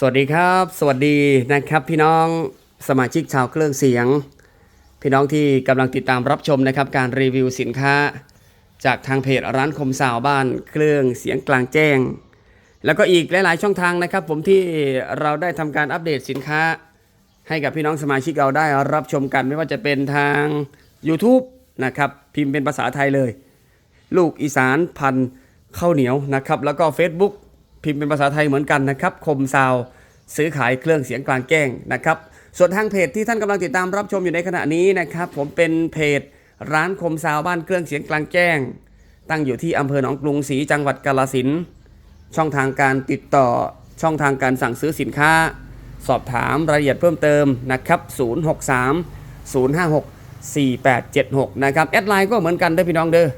สวัสดีครับ สวัสดีนะครับ พี่น้องสมาชิกชาวเครื่องเสียง พี่น้องที่กำลังติดตามรับชมนะครับ การรีวิวสินค้า จากทางเพจร้านคมสาวบ้านเครื่องเสียงกลางแจ้ง แล้วก็อีกหลาย ๆ ช่องทางนะครับ ผมที่เราได้ทำการอัปเดตสินค้า ให้กับพี่น้องสมาชิกเราได้รับชมกันไม่ว่าจะเป็นทาง YouTube นะครับพิมพ์เป็นภาษาไทยเลย ลูกอีสานพันข้าวเหนียวนะครับ แล้วก็ Facebook พิมพ์เป็นภาษาไทยเหมือนกันนะครับ คมซาวซื้อขายเครื่องเสียงกลางแจ้งนะครับ ส่วนทางเพจที่ท่านกำลังติดตามรับชมอยู่ในขณะนี้นะครับ ผมเป็นเพจร้านคมซาวบ้านเครื่องเสียงกลางแจ้ง ตั้งอยู่ที่อำเภอหนองกรุงศรีจังหวัดกาฬสินช่องทางการติดต่อช่องทางการสั่งซื้อสินค้า สอบถามรายละเอียดเพิ่มเติมนะครับ 063 056 4876 นะครับแอดไลน์ก็เหมือนกันด้พี่น้องเด้อ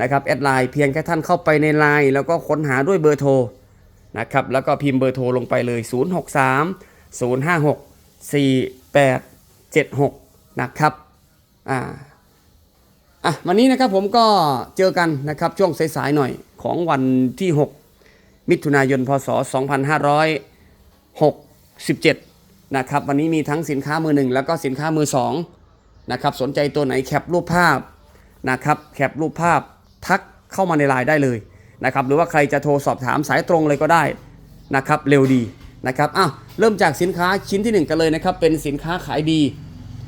นะครับแอดไลน์เพียงแค่ท่านเข้าไปในไลน์แล้วก็ค้นหาด้วยเบอร์โทร นะครับแล้วก็พิมพ์เบอร์โทรลงไปเลย 063 056 4876 นะครับอ่าอะวันนี้นะครับผมก็เจอกันนะครับช่วงสายๆหน่อยของวันที่ 6 มิถุนายนพศ 2567 นะครับวันนี้มีทั้งสินค้ามือหนึ่งแล้วก็สินค้ามือสองนะครับสนใจตัวไหนแคปรูปภาพนะครับแคปรูปภาพทักเข้ามาในไลน์ได้เลย นะครับหรือว่าใครจะโทรสอบถามสายตรงเลยก็ได้นะครับเร็วดีนะครับอ้าวเริ่มจากสินค้าชิ้นที่หนึ่งกันเลยนะครับเป็นสินค้าขายดี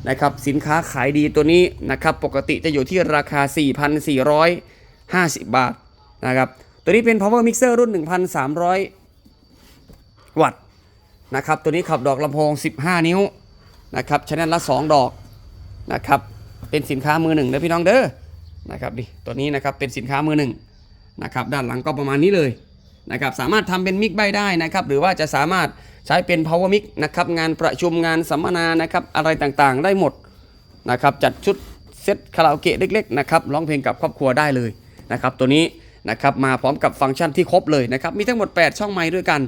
นะครับสินค้าขายดีตัวนี้นะครับปกติจะอยู่ที่ราคา 4,450 บาทนะครับตัวนี้เป็น power mixer รุ่น 1,300 วัตต์นะครับตัวนี้ขับดอกลำโพง 15 นิ้วนะครับชแนลละ 2 ดอกนะครับเป็นสินค้ามือหนึ่งนะพี่น้องเด้อนะครับดิตัวนี้นะครับเป็นสินค้ามือหนึ่ง นะครับด้านหลังก็ประมาณนี้เลยนะครับสามารถทำเป็นมิกใบได้นะครับหรือว่าจะสามารถใช้เป็น power mic นะครับงานประชุมงานสัมมนานะครับอะไรต่างๆ ได้หมดนะครับจัดชุดเซตคาราโอเกะเล็กๆนะครับร้องเพลงกับครอบครัวได้เลยนะครับตัวนี้นะครับมาพร้อมกับฟังก์ชันที่ครบเลยนะครับมีทั้งหมด 8 ช่องไมค์ด้วยกัน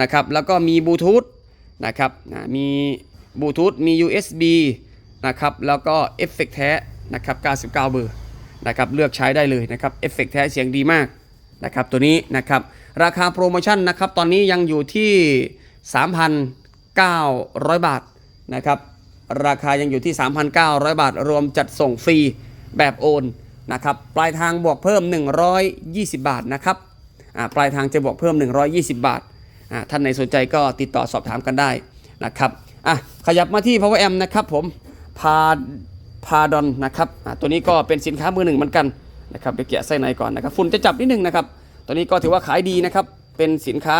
นะครับแล้วก็มีบลูทูธนะครับนะมีบลูทูธมี USB นะครับแล้วก็เอฟเฟกต์แท้นะครับ99 เบอร์ นะครับเลือกใช้ได้เลยนะครับเอฟเฟกต์แท้เสียงดีมากนะครับตัวนี้นะครับราคาโปรโมชั่นนะครับตอนนี้ยังอยู่ที่ 3,900 บาทนะครับราคายังอยู่ที่ 3,900 บาท รวมจัดส่งฟรีแบบโอนนะครับปลายทางบวกเพิ่ม 120 บาทนะครับอ่าปลายทางจะบวกเพิ่ม 120 บาทอ่าท่านไหนสนใจก็ติดต่อสอบถามกันได้นะครับอะขยับมาที่ Power Amp นะครับผมพา พาดอนนะครับตัวนี้ก็เป็นสินค้ามือหนึ่งเหมือนกันนะครับเดี๋ยวแกะไส้ในก่อนนะครับฝุ่นจะจับนิดนึงนะครับตัวนี้ก็ถือว่าขายดีนะครับเป็นสินค้า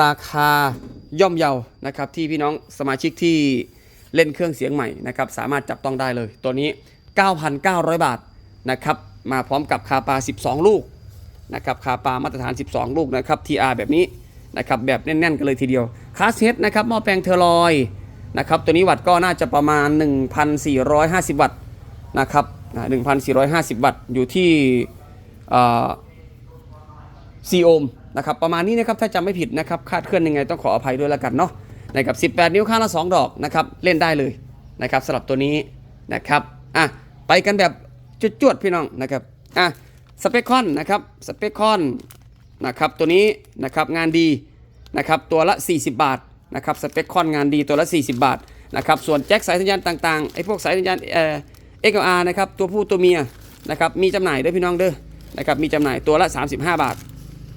ราคาย่อมเยานะครับที่พี่น้องสมาชิกที่เล่นเครื่องเสียงใหม่นะครับสามารถจับต้องได้เลย ตัวนี้ 9,900 บาทนะครับมาพร้อมกับคาปา 12 ลูกนะครับคาปามาตรฐาน 12 ลูกนะครับ TR แบบนี้นะครับแบบแน่นๆกันเลยทีเดียวคาสเฮดนะครับหม้อแปลงเทอร์ลอย นะครับตัวนี้วัตต์ก็น่าจะประมาณ 1,450 วัตต์นะครับอ่า1,450 วัตต์อยู่ที่ซีโอห์มนะครับประมาณนี้นะครับถ้าจำไม่ผิดนะครับคาดเคลื่อนยังไงต้องขออภัยด้วยแล้วกันเนาะนะครับ18 นิ้วข้างละ 2 ดอกนะครับเล่นได้เลยนะครับสำหรับตัวนี้นะครับอะไปกันแบบจวดๆพี่น้องนะครับอะสเปคคอนนะครับสเปคคอนนะครับตัวนี้นะครับงานดีนะครับตัวละ 40 บาท นะครับสเปคคอนงานดีตัวละ 40 บาทนะครับส่วนแจ็คสายสัญญาณต่างๆไอ้พวกสายสัญญาณเอ่อ XLR นะครับตัวผู้ตัวเมียนะครับมีจำหน่ายด้วยพี่น้องเด้อนะครับมีจำหน่ายตัวละ 35 บาท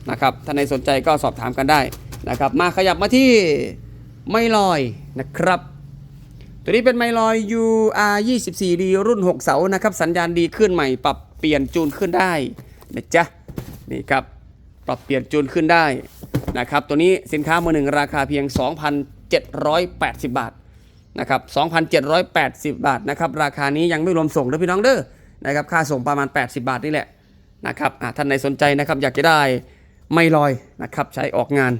นะครับท่านใดสนใจก็สอบถามกันได้นะครับมาขยับมาที่ไม่ลอยนะครับตัวนี้เป็นไมลอย UR 24D รุ่น 6 เสานะครับสัญญาณดีขึ้นใหม่ ปรับเปลี่ยนจูนขึ้นได้นะจ๊ะนี่ครับปรับเปลี่ยนจูนขึ้นได้ นะครับตัวนี้สินค้ามือหนึ่งราคาเพียง 2,780 บาทนะครับ2,780 บาทนะครับราคานี้ยังไม่รวมส่งนะพี่น้องเด้อนะครับค่าส่งประมาณ 80 บาทนี่แหละนะครับท่านใดสนใจนะครับอยากจะได้ไม่ลอยนะครับใช้ออกงาน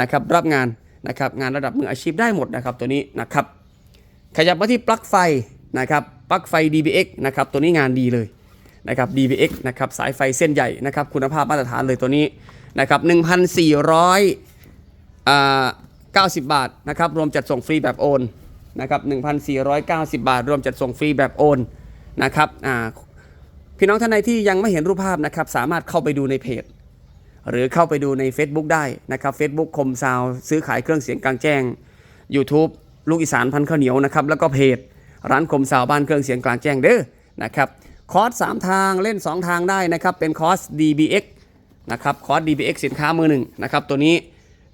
นะครับรับงานนะครับงานระดับมืออาชีพได้หมดนะครับตัวนี้นะครับขยับมาที่ปลั๊กไฟนะครับปลั๊กไฟ DBX นะครับตัวนี้งานดีเลยนะครับ DBX นะครับสายไฟเส้นใหญ่นะครับคุณภาพมาตรฐานเลยตัวนี้ นะครับ1,490 บาทนะครับรวมจัดส่งฟรีแบบโอนนะครับ1,490 บาท รวมจัดส่งฟรีแบบโอนนะครับพี่น้องท่านใดที่ยังไม่เห็นรูปภาพนะครับสามารถเข้าไปดูในเพจ หรือเข้าไปดูใน Facebook ได้นะครับ Facebook คมซาวซื้อขายเครื่องเสียงกลางแจ้ง YouTube ลูกอีสานพันข้าวเหนียวนะครับแล้วก็เพจร้านคมซาวบ้านเครื่องเสียงกลางแจ้งเด้อนะครับคอร์ส3ทางเล่น 2 ทางได้นะครับเป็นคอร์ส DBX นะครับคอร์ส DBX สินค้ามือหนึ่งนะครับตัวนี้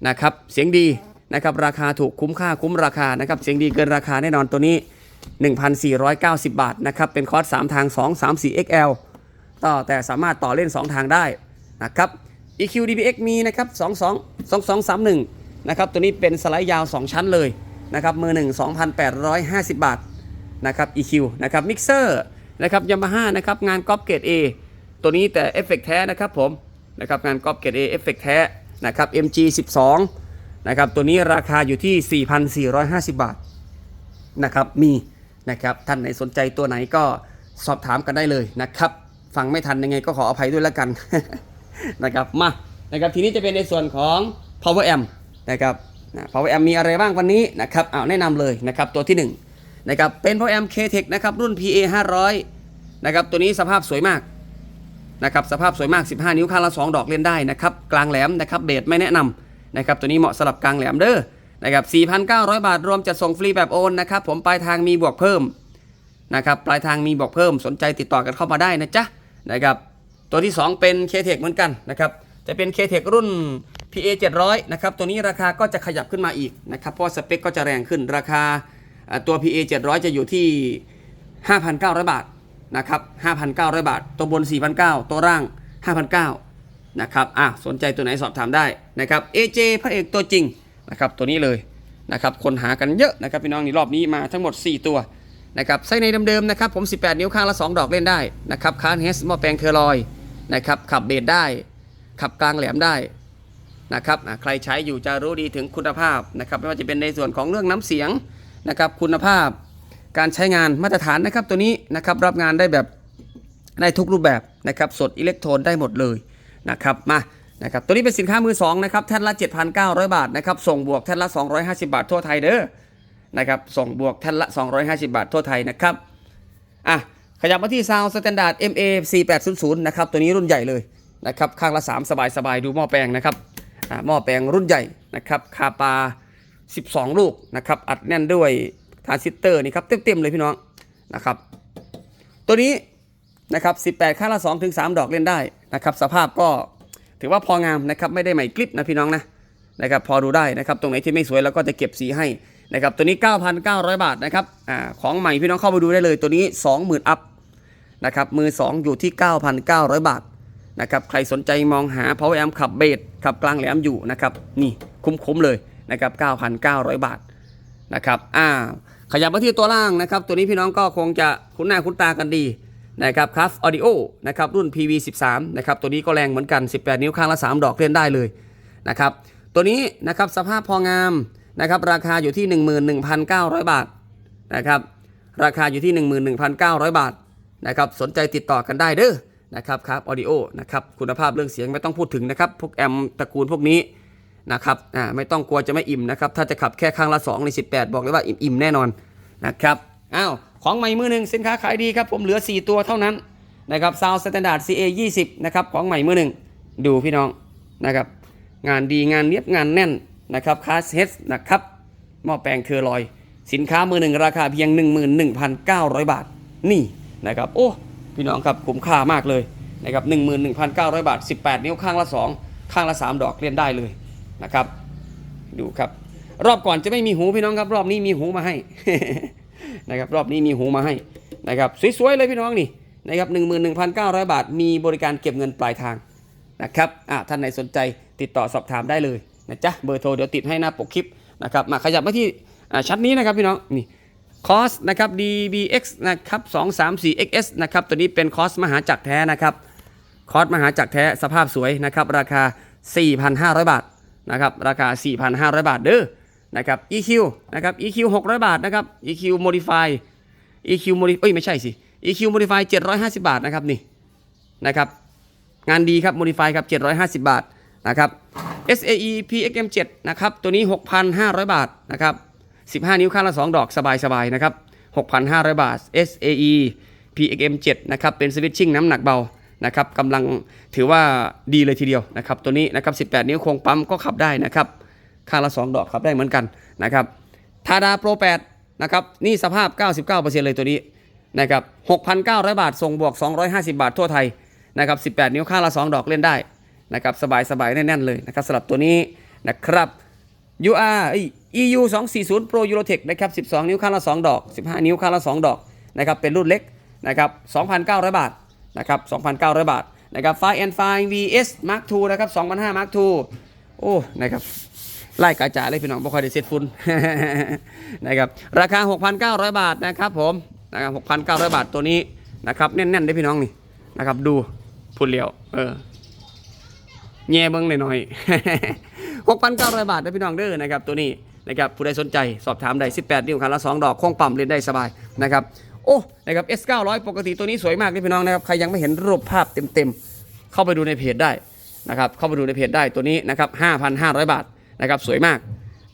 นะครับเสียงดีนะครับราคาถูกคุ้มค่าคุ้มราคานะครับเสียงดีเกินราคาแน่นอนตัวนี้ 1,490 บาทนะครับเป็นคอร์ส 3 ทาง 2 3 4 XL ต่อแต่สามารถต่อเล่น 2 ทางได้นะครับ EQ DBX มีนะครับ22 2231นะครับตัวนี้เป็นสไลด์ยาว 2 ชั้นเลยนะครับมือ1 2,850 บาทนะครับ EQ นะครับมิกเซอร์นะครับยามาฮ่านะครับงานก๊อปเกต A ตัวนี้แต่เอฟเฟกแท้นะครับผม นะครับงานก๊อปเกต A เอฟเฟกแท้นะครับ MG 12 นะครับตัวนี้ราคาอยู่ที่ 4,450 บาทนะครับมีนะครับท่านไหนสนใจตัวไหนก็สอบถามกันได้เลยนะครับฟังไม่ทันยังไงก็ขออภัยด้วยแล้วกันนะครับมานะครับทีนี้จะเป็นในส่วนของ power amp นะครับ power amp มีอะไรบ้างวันนี้นะครับเอาแนะนำเลยนะครับตัวที่1นนะครับเป็น power amp KTEC นะครับรุ่น PA 500นะครับตัวนี้สภาพสวยมาก นะครับสภาพสวยมาก 15 นิ้วข้างละ 2 ดอกเล่นได้นะครับกลางแหลมนะครับเบสไม่แนะนำนะครับตัวนี้เหมาะสำหรับกลางแหลมเด้อนะครับ 4,900 บาทรวมจัดส่งฟรีแบบโอนนะครับผมปลายทางมีบวกเพิ่มนะครับปลายทางมีบวกเพิ่มสนใจติดต่อกันเข้ามาได้นะจ๊ะนะครับตัวที่ 2 เป็น K-Tech เหมือนกันนะครับจะเป็น K-Tech รุ่น PA 700นะครับตัวนี้ราคาก็จะขยับขึ้นมาอีกนะครับเพราะสเปคก็จะแรงขึ้นราคาอ่าตัว PA 700 จะอยู่ที่ 5,900 บาท นะครับ5,900 บาท ตัวบน 4,900 ตัวล่าง 5,900 นะครับ อะ สนใจตัวไหนสอบถามได้นะครับ AJ พระเอกตัวจริงนะครับตัวนี้เลยนะครับคนหากันเยอะนะครับพี่น้องนี่รอบนี้มาทั้งหมด 4 ตัวนะครับไส้ในเดิมๆนะครับผม 18 นิ้วข้างละ 2 ดอกเล่นได้นะครับคานเฮสหม้อแปลงเทอร์ลอยนะครับขับเบสได้ ขับกลางแหลมได้นะครับอะใครใช้อยู่จะรู้ดีถึงคุณภาพนะครับไม่ว่าจะเป็นในส่วนของเรื่องน้ำเสียงนะครับคุณภาพ การใช้งานมาตรฐานนะครับตัวนี้นะครับรับงานได้แบบได้ทุกรูปแบบนะครับสดอิเล็กโทรนได้หมดเลยนะครับมานะครับตัวนี้เป็นสินค้ามือสองนะครับแท่นละ 7,900 บาทนะครับส่งบวกแท่นละ 250 บาททั่วไทยเด้อนะครับส่งบวกแท่นละ 250 บาททั่วไทยนะครับอะขยับมาที่ซาวสแตนดาร์ด MA 4800นะครับตัวนี้รุ่นใหญ่เลยนะครับข้างละ 3 สบายๆดูหม้อแปลงนะครับหม้อแปลงรุ่นใหญ่นะครับคาปา 12 ลูกนะครับอัดแน่นด้วย ทรานซิสเตอร์นี่ครับเต็มๆเลยพี่น้องนะครับ ตัวนี้นะครับ18 ค่าละ2ถึง3ดอกเล่นได้นะครับ สภาพก็ถือว่าพองามนะครับไม่ได้ใหม่กลิปนะพี่น้องนะนะครับพอดูได้นะครับตรงไหนที่ไม่สวยเราก็จะเก็บสีให้นะครับตัวนี้ 9,900 บาทนะครับอ่าของใหม่พี่น้องเข้าไปดูได้เลยตัวนี้ 20,000 อัพนะครับมือ 2 อยู่ที่ 9,900 บาทนะครับใครสนใจมองหา power amp ขับเบสขับกลางแหลมอยู่นะครับนี่คุ้มๆเลยนะครับ 9,900 บาทนะครับอ่า ขยับมาที่ตัวล่างนะครับตัวนี้พี่น้องก็คงจะคุ้นหน้าคุ้นตากันดีนะครับคัฟออดิโอนะครับรุ่น PV13 นะครับตัวนี้ก็แรงเหมือนกัน 18 นิ้วข้างละ 3 ดอกเล่นได้เลยนะครับตัวนี้นะครับสภาพพองามนะครับราคาอยู่ที่ 11,900 บาทนะครับราคาอยู่ที่ 11,900 บาทนะครับสนใจติดต่อกันได้เด้อนะครับครับออดิโอนะครับคุณภาพเรื่องเสียงไม่ต้องพูดถึงนะครับพวกแอมตระกูลพวกนี้ นะครับอ่าไม่ต้องกลัวจะไม่อิ่มนะครับถ้าจะขับแค่ข้างละ2ใน18 บอกเลยว่าอิ่มๆแน่นอนนะครับอ้าวของใหม่มือหนึ่งสินค้าขายดีครับผมเหลือ 4 ตัวเท่านั้นนะครับ Sound Standard CA 20นะครับของใหม่มือหนึ่งดูพี่น้องนะครับงานดีงานเนียบงานแน่นนะครับคาสเฮดนะครับหม้อแปลงเคอร์ลอย สินค้ามือหนึ่งราคาเพียง 11,900 บาทนี่นะครับโอ้พี่น้องครับคุ้มค่ามากเลยนะครับ11,900 บาท 18 นิ้วข้างละ 2 ข้างละ 3 ดอกเล่นได้เลย นะครับ ดูครับ รอบก่อนจะไม่มีหูพี่น้องครับ รอบนี้มีหูมาให้นะครับรอบนี้มีหูมาให้นะครับสวยๆเลยพี่น้องนี่นะครับ11,900บาท มีบริการเก็บเงินปลายทางนะครับอ่าท่านไหนสนใจติดต่อสอบถามได้เลยนะจ๊ะเบอร์โทรเดี๋ยวติดให้หน้าปกคลิปนะครับมาขยับมาที่อ่าชั้นนี้นะครับพี่น้องนี่คอสนะครับ DBX นะครับ234 XS นะครับตัวนี้เป็นคอสมหาจักรแท้นะครับคอสมหาจักรแท้สภาพสวยนะครับราคา 4,500 บาท นะครับราคา 4,500 บาทเด้อนะครับ EQ นะครับ EQ 600 บาทนะครับ EQ Modify EQ Modify เอ้ยไม่ใช่สิ EQ Modify 750 บาทนะครับนี่นะครับงานดีครับ Modify ครับ 750 บาทนะครับ SAE PXM7 นะครับตัวนี้ 6,500 บาทนะครับ15 นิ้วข้างละ 2 ดอกสบายๆนะครับ6,500 บาท SAE PXM7 นะครับเป็นสวิตชิ่งน้ำหนักเบา นะครับกำลังถือว่าดีเลยทีเดียวนะครับตัวนี้นะครับ18 นิ้วโครงปั๊มก็ขับได้นะครับข้างละ 2 ดอกขับได้เหมือนกันนะครับทาดาโปร8นะครับนี่สภาพ 99%เลยตัวนี้นะครับ6,900 บาทส่งบวก 250 บาททั่วไทยนะครับ18 นิ้วข้างละ 2 ดอกเล่นได้นะครับสบายๆแน่นๆเลยนะครับสำหรับตัวนี้นะครับ UR EU 240 Pro Eurotech นะครับ12 นิ้วข้างละ 2 ดอก 15 นิ้วข้างละ 2 ดอกนะครับเป็นรุ่นเล็กนะครับ2,900 บาท นะครับ2,900 บาทนะครับ Fire and Fire VS Mark II นะครับ2,500 Mark II โอ้นะครับไล่กระจายเลยพี่น้องบ่ค่อยได้เซ็ตฟุนนะครับราคา 6,900 บาทนะครับผมนะครับ6,900 บาทตัวนี้นะครับแน่นๆได้พี่น้องนี่นะครับดูพูดเลียวเออแง่เบิ้งหน่อยๆ6,900 บาทนะพี่น้องเด้อนะครับตัวนี้นะครับผู้ใดสนใจสอบถามได้ 18 นิ้วคันละ 2 ดอกโค้งปั๊มเล่นได้สบายนะครับ โอ้นะครับ S 900 ปกติตัวนี้สวยมากเลยพี่น้องนะครับใครยังไม่เห็นรูปภาพเต็มๆ เข้าไปดูในเพจได้นะครับเข้าไปดูในเพจได้ตัวนี้นะครับ5,500 บาทนะครับสวยมาก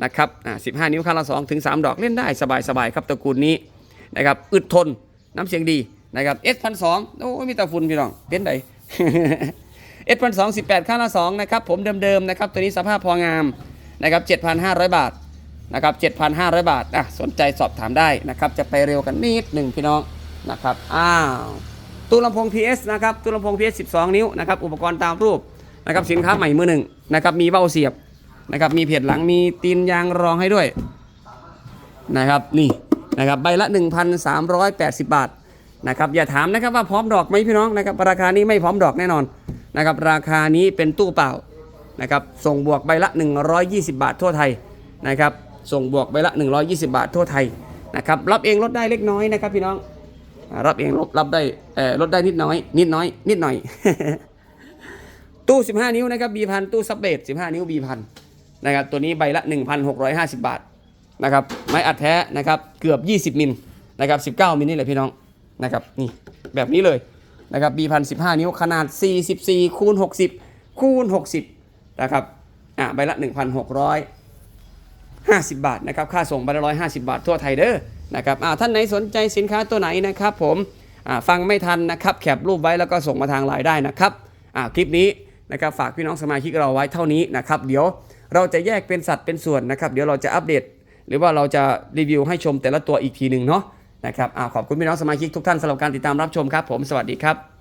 นะครับอ่า15นิ้วคันละ2ถึง3ดอกเล่นได้สบายๆครับตระกูลนี้นะครับอึดทนน้ำเสียงดีนะครับ S 1 2 0 0โอ้ยมีแต่ฝุ่นพี่น้องเป็นไดเอสพันสองสิบแปดข้างละสองนะครับผมเดิมๆนะครับตัวนี้สภาพพองามนะครับเจ็ดพันห้าร้อยบาท นะครับเจ็ดพันห้าร้อยบาทอะสนใจสอบถามได้นะครับ จะไปเร็วกันนิดหนึ่งพี่น้องนะครับ อ้าวตู้ลำโพง PS นะครับตู้ลำโพง PS 12 นิ้วนะครับ อุปกรณ์ตามรูปนะครับ สินค้าใหม่มือหนึ่งนะครับ มีเบ้าเสียบนะครับ มีเพจหลัง มีตีนยางรองให้ด้วยนะครับ นี่นะครับ ใบละ 1,380 บาทนะครับ อย่าถามนะครับว่าพร้อมดอกไหมพี่น้องนะครับ ราคานี้ไม่พร้อมดอกแน่นอนนะครับ ราคานี้เป็นตู้เปล่านะครับ ส่งบวกใบละ 120 บาททั่วไทยนะครับ ส่งบวกใบละ 120 บาททั่วไทยนะครับรับเองลดได้เล็กน้อยนะครับพี่น้องรับเองลดรับได้ลดได้นิดน้อย นิดน้อยนิดหน่อย ตู้ 15 นิ้วนะครับ B พันตู้ซับเบส15 นิ้ว B พันนะครับตัวนี้ใบละ 1,650 บาทนะครับไม้อัดแท้นะครับเกือบ 20 มิลนะครับ 19 มิลนี่เลยพี่น้องนะครับนี่แบบนี้เลยนะครับ B พันสินิ้วขนาด 44คูณ60คูณ60นะครับอ่าใบละ 50 บาทนะครับค่าส่งใบละ150บาททั่วไทยเด้อนะครับอ่าท่านไหนสนใจสินค้าตัวไหนนะครับผมอ่าฟังไม่ทันนะครับแคปรูปไว้แล้วก็ส่งมาทางไลน์ได้นะครับอ่าคลิปนี้นะครับฝากพี่น้องสมาชิกเราไว้เท่านี้นะครับเดี๋ยวเราจะแยกเป็นสัดเป็นส่วนนะครับ เดี๋ยวเราจะอัปเดต หรือว่าเราจะรีวิวให้ชมแต่ละตัวอีกทีหนึ่งเนาะนะครับอ่าขอบคุณพี่น้องสมาชิกทุกท่านสำหรับการติดตามรับชมครับผมสวัสดีครับ